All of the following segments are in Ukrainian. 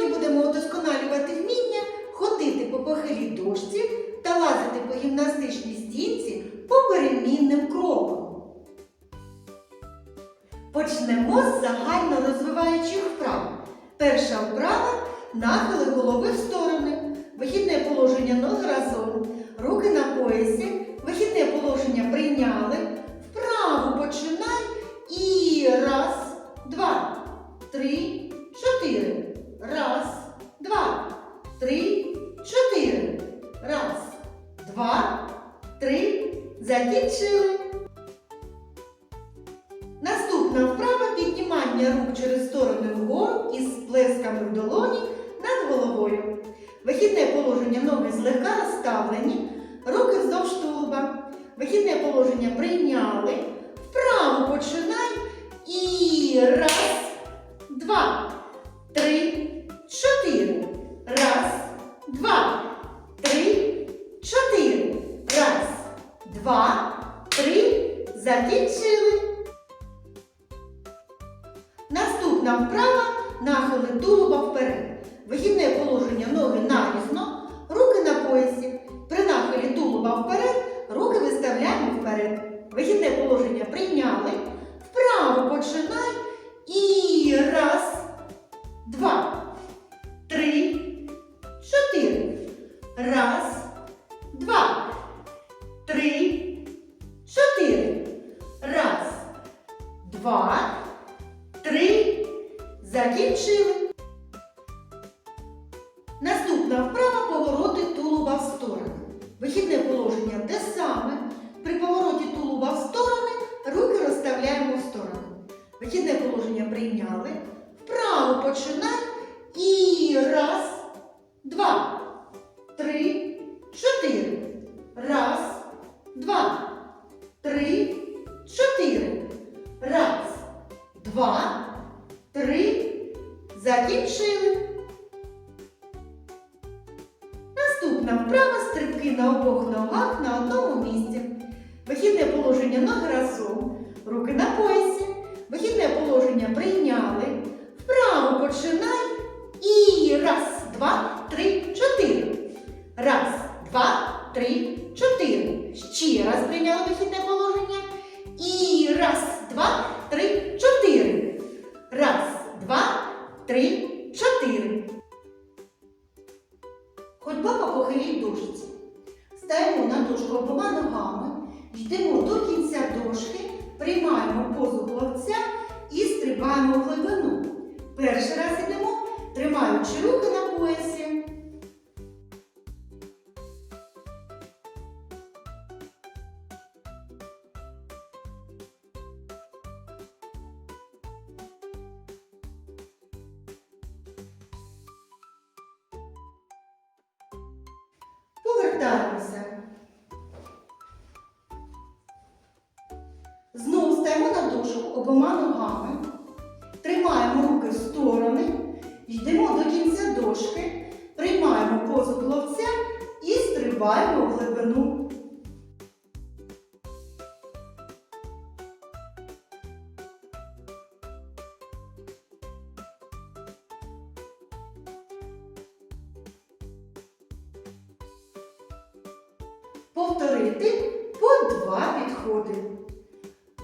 Сьогодні будемо удосконалювати вміння ходити по похилій дошці та лазити по гімнастичній стінці поперемінним кроком. Почнемо з загально розвиваючих вправ. Перша вправа нахили голови в сторони, вихідне положення ноги разом, руки на поясі, вихідне положення три, чотири. Раз, два, три. Закінчили. Наступна вправа піднімання рук через сторони вгору із сплесками в долоні над головою. Вихідне положення ноги злегка розставлені, руки вздовж тулуба. Вихідне положення прийняли. Вправо починай. І раз, два, Закінчили. Наступна вправа нахили тулуба вперед. Вихідне положення ноги нарізно, два, три. Закінчили. Наступна вправа повороти тулуба в сторони. Вихідне положення те саме. При повороті тулуба в сторони руки розставляємо в сторони. Вихідне положення прийняли. Вправо починай. І раз, два, три, чотири. Раз, два, Закінчили. Наступна вправа стрибки на обох ногах на одному місці. Вихідне положення ноги разом. Руки на поясі. Вихідне положення прийняли. Вправо починай. І раз, два, три, чотири. Раз, два, три, Повертаємося. Знову стаємо на дошку обома ногами, Повторити по два підходи.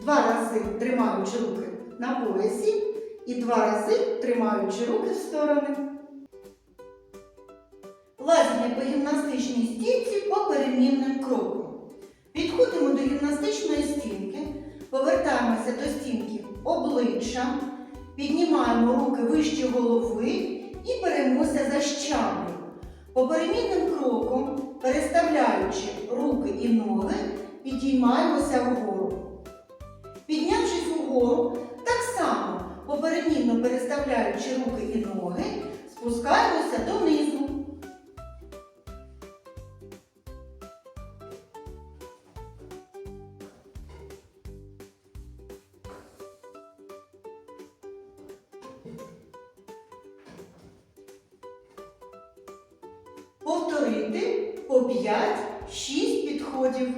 Два рази тримаючи руки на поясі і два рази тримаючи руки в сторони. Лазіння по гімнастичній стінці по перемінним кроком. Підходимо до гімнастичної стінки, повертаємося до стінки обличчям, піднімаємо руки вище голови і беремося за щаблю. Поперемінним кроком, переставляючи руки і ноги, підіймаємося вгору. Піднявшись угору, так само поперемінно переставляючи руки і ноги, спускаємося донизу. Повторити по 5-6 підходів.